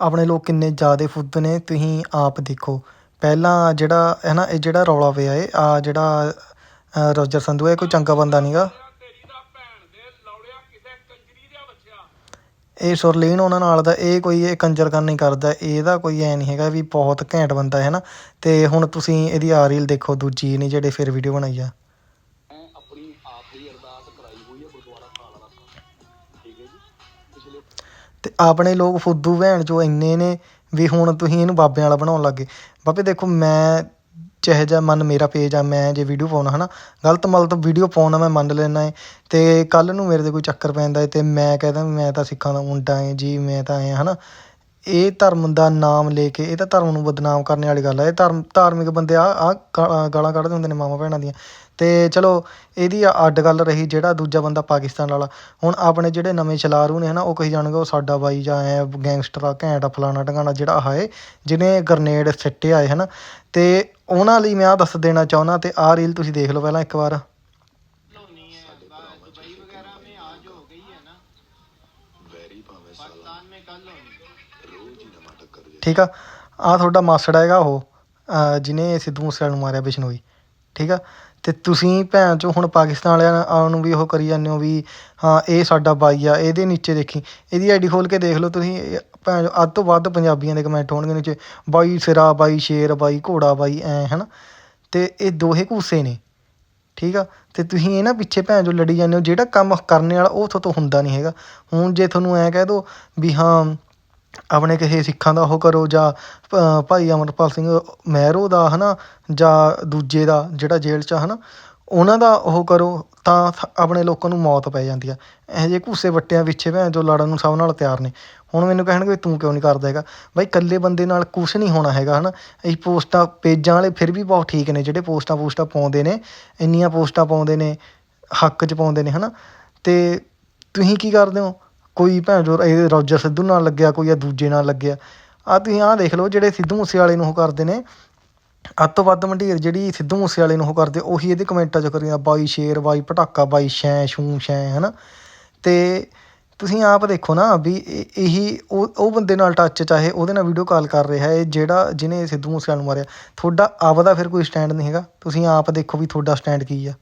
ਆਪਣੇ ਲੋਕ ਕਿੰਨੇ ਜ਼ਿਆਦਾ ਫੁੱਦ ਨੇ ਤੁਸੀਂ ਆਪ ਦੇਖੋ। ਪਹਿਲਾਂ ਜਿਹੜਾ ਹੈ ਨਾ ਇਹ ਜਿਹੜਾ ਰੌਲਾ ਪਿਆ ਏ ਆ ਜਿਹੜਾ ਅ, ਰੋਜਰ ਸੰਧੂ ਇਹ ਕੋਈ ਚੰਗਾ ਬੰਦਾ ਨਹੀਂ ਗਾ ਇਹ ਸੁਰਲੀਨ ਉਹਨਾਂ ਨਾਲ ਦਾ ਇਹ ਕੋਈ ਇਹ ਕੰਜਰਖਾਨ ਨਹੀਂ ਕਰਦਾ ਇਹਦਾ ਕੋਈ ਐ ਨਹੀਂ ਹੈਗਾ ਵੀ ਬਹੁਤ ਘੈਂਟ ਬੰਦਾ ਹੈ ਨਾ। ਤੇ ਹੁਣ ਤੁਸੀਂ ਇਹਦੀ ਆ ਰੀਲ ਦੇਖੋ ਦੂਜੀ ਨਹੀਂ ਜਿਹੜੇ ਫਿਰ ਵੀਡੀਓ ਬਣਾਈ ਆ। ਆਪਣੀ ਆਪ ਦੀ ਅਰਦਾਸ ਕਰਾਈ ਹੋਈ ਹੈ ਗੁਰਦੁਆਰਾ ਕਾਲਾ ਠੀਕ ਹੈ ਜੀ। ਪਿਛਲੇ ਆਪਣੇ ਲੋਕ ਫੁੱਦੂ ਭੈਣ ਜੋ ਇੰਨੇ ਨੇ ਵੀ ਹੁਣ ਤੁਸੀਂ ਇਹਨੂੰ ਬਾਬਿਆਂ ਵਾਲਾ ਬਣਾਉਣ ਲੱਗ ਗਏ। ਬਾਬੇ ਦੇਖੋ, ਮੈਂ ਚਾਹੇ ਜਿਹਾ ਮਨ ਮੇਰਾ ਪੇਜ ਆ, ਮੈਂ ਜੇ ਵੀਡੀਓ ਪਾਉਣਾ ਨਾ ਗਲਤ ਮਲਤ ਵੀਡੀਓ ਪਾਉਣਾ ਮੈਂ ਮੰਨ ਲੈਂਦਾ ਏ। ਤੇ ਕੱਲ੍ਹ ਨੂੰ ਮੇਰੇ ਤੇ ਕੋਈ ਚੱਕਰ ਪੈਂਦਾ ਏ ਤੇ ਮੈਂ ਕਹਿ ਕਹਿੰਦਾ ਮੈਂ ਤਾਂ ਸਿੱਖਾਂ ਦਾ ਮੁੰਡਾ ਏ ਜੀ, ਮੈਂ ਤਾਂ ਆਇਆ ਹੈ ਨਾ ਇਹ ਧਰਮ ਦਾ ਨਾਮ ਲੈ ਕੇ, ਇਹ ਤਾਂ ਧਰਮ ਨੂੰ ਬਦਨਾਮ ਕਰਨ ਵਾਲੀ ਗੱਲ ਆ। ਇਹ ਧਰਮ, ਧਾਰਮਿਕ ਬੰਦੇ ਆ ਆਹ ਗਾਲਾਂ ਕੱਢਦੇ ਹੁੰਦੇ ਨੇ ਮਾਮਾ ਭੈਣਾਂ ਦੀਆਂ। ਅਤੇ ਚਲੋ, ਇਹਦੀ ਅੱਡ ਗੱਲ ਰਹੀ ਜਿਹੜਾ ਦੂਜਾ ਬੰਦਾ ਪਾਕਿਸਤਾਨ ਵਾਲਾ। ਹੁਣ ਆਪਣੇ ਜਿਹੜੇ ਨਵੇਂ ਚਲਾਰੂ ਨੇ ਹੈ ਨਾ ਉਹ ਕਹੀ ਜਾਣਗੇ ਉਹ ਸਾਡਾ ਬਾਈ ਜਾਂ ਐਂ ਗੈਂਗਸਟਰ ਆ, ਘੈਂਟ ਆ, ਫਲਾਣਾ ਢਗਾਣਾ ਜਿਹੜਾ ਆਏ ਜਿਹਨੇ ਗਰਨੇਡ ਸਿੱਟੇ ਆਏ ਨਾ ਅਤੇ ਉਹਨਾਂ ਲਈ ਮੈਂ ਆਹ ਦੱਸ ਦੇਣਾ ਚਾਹੁੰਦਾ ਅਤੇ ਆਹ ਰੀਲ ਤੁਸੀਂ ਦੇਖ ਲਓ ਪਹਿਲਾਂ ਇੱਕ ਵਾਰ। ਠੀਕ ਆ ਆ ਤੁਹਾਡਾ ਮਾਸੜ ਹੈਗਾ ਉਹ ਜਿਹਨੇ ਸਿੱਧੂ ਮੂਸੇਵਾਲੇ ਨੂੰ ਮਾਰਿਆ ਬਿਸ਼ਨੋਈ। ਠੀਕ ਆ ਤੇ ਤੁਸੀਂ ਭੈਣ ਚੋ ਹੁਣ ਪਾਕਿਸਤਾਨ ਵਾਲਿਆਂ ਨੂੰ ਵੀ ਉਹ ਕਰੀ ਜਾਂਦੇ ਹੋ ਵੀ ਹਾਂ ਇਹ ਸਾਡਾ ਬਾਈ ਆ ਇਹਦੇ ਨੀਚੇ ਦੇਖੀ। ਇਹਦੀ ਆਈਡੀ ਖੋਲ ਕੇ ਦੇਖ ਲਓ ਤੁਸੀਂ ਭੈਣ ਚੋ ਅੱਧ ਤੋਂ ਵੱਧ ਪੰਜਾਬੀਆਂ ਦੇ ਕਮੈਂਟ ਹੋਣਗੇ ਨੀਚੇ ਬਾਈ ਸਿਰਾ ਬਾਈ ਸ਼ੇਰ ਬਾਈ ਘੋੜਾ ਬਾਈ ਐ ਹਨਾ। ਤੇ ਇਹ ਦੋਹੇ ਘੂਸੇ ਨੇ। ਠੀਕ ਆ? ਅਤੇ ਤੁਸੀਂ ਇਹ ਨਾ ਪਿੱਛੇ ਭੈਣ ਜੋ ਲੜੀ ਜਾਂਦੇ ਹੋ, ਜਿਹੜਾ ਕੰਮ ਕਰਨੇ ਵਾਲਾ ਉਹ ਤੁਹਾਡੇ ਹੁੰਦਾ ਨਹੀਂ ਹੈਗਾ। ਹੁਣ ਜੇ ਤੁਹਾਨੂੰ ਐਂ ਕਹਿ ਦੋ ਵੀ ਹਾਂ, ਆਪਣੇ ਕਿਸੇ ਸਿੱਖਾਂ ਦਾ ਉਹ ਕਰੋ ਜਾਂ ਭਾਈ ਅਮਰਪਾਲ ਸਿੰਘ ਮਹਿਰੋ ਦਾ ਹੈ ਨਾ ਜਾਂ ਦੂਜੇ ਦਾ ਜਿਹੜਾ ਜੇਲ੍ਹ 'ਚ ਆ ਹਨਾ ਉਹਨਾਂ ਦਾ ਉਹ ਕਰੋ, ਤਾਂ ਆਪਣੇ ਲੋਕਾਂ ਨੂੰ ਮੌਤ ਪੈ ਜਾਂਦੀ ਆ। ਇਹੋ ਜਿਹੇ ਘੂਸੇ ਵੱਟਿਆਂ ਪਿੱਛੇ ਭੈਣ ਜੋ ਲੜਨ ਨੂੰ ਸਭ ਨਾਲ ਤਿਆਰ ਨੇ। ਹੁਣ ਮੈਨੂੰ ਕਹਿਣਗੇ ਵੀ ਤੂੰ ਕਿਉਂ ਨਹੀਂ ਕਰਦਾ ਹੈਗਾ? ਬਾਈ ਇਕੱਲੇ ਬੰਦੇ ਨਾਲ ਕੁਛ ਨਹੀਂ ਹੋਣਾ ਹੈਗਾ ਹੈ ਨਾ ਇਹ ਪੋਸਟਾਂ, ਪੇਜਾਂ ਵਾਲੇ ਫਿਰ ਵੀ ਬਹੁਤ ਠੀਕ ਨੇ, ਜਿਹੜੇ ਪੋਸਟਾਂ ਪੋਸਟਾਂ ਪਾਉਂਦੇ ਨੇ, ਇੰਨੀਆਂ ਪੋਸਟਾਂ ਪਾਉਂਦੇ ਨੇ, ਹੱਕ 'ਚ ਪਾਉਂਦੇ ਨੇ ਹੈ ਨਾ ਅਤੇ ਤੁਸੀਂ ਕੀ ਕਰਦੇ ਹੋ? ਕੋਈ ਭੈਣ ਜੋ ਇਹ ਰੋਜਰ ਸਿੱਧੂ ਨਾਲ ਲੱਗਿਆ, ਕੋਈ ਆ ਦੂਜੇ ਨਾਲ ਲੱਗਿਆ। ਆਹ ਤੁਸੀਂ ਆਹ ਦੇਖ ਲਓ, ਜਿਹੜੇ ਸਿੱਧੂ ਮੂਸੇਵਾਲੇ ਨੂੰ ਉਹ ਕਰਦੇ ਨੇ ਅੱਧ ਤੋਂ ਵੱਧ ਮੰਡੀਰ ਜਿਹੜੀ ਸਿੱਧੂ ਮੂਸੇਵਾਲੇ ਨੂੰ ਉਹ ਕਰਦੇ, ਉਹੀ ਇਹਦੇ ਕਮੈਂਟਾਂ 'ਚ ਕਰੀਆਂ, ਬਾਈ ਸ਼ੇਰ, ਬਾਈ ਪਟਾਕਾ, ਬਾਈ ਸ਼ੈਂ ਸ਼ੈ ਸ਼ੈਂ ਹੈ ਨਾ ਅਤੇ ਤੁਸੀਂ ਆਪ ਦੇਖੋ ਨਾ ਵੀ ਇਹ- ਇਹੀ ਉਹ ਉਹ ਬੰਦੇ ਨਾਲ ਟੱਚ ਚਾਹੇ ਉਹਦੇ ਨਾਲ ਵੀਡੀਓ ਕਾਲ ਕਰ ਰਿਹਾ ਇਹ ਜਿਹੜਾ ਜਿਹਨੇ ਸਿੱਧੂ ਮੂਸੇਵਾਲੇ ਨੂੰ ਮਾਰਿਆ। ਤੁਹਾਡਾ ਆਪਦਾ ਫਿਰ ਕੋਈ ਸਟੈਂਡ ਨਹੀਂ ਹੈਗਾ। ਤੁਸੀਂ ਆਪ ਦੇਖੋ ਵੀ ਤੁਹਾਡਾ ਸਟੈਂਡ ਕੀ ਆ।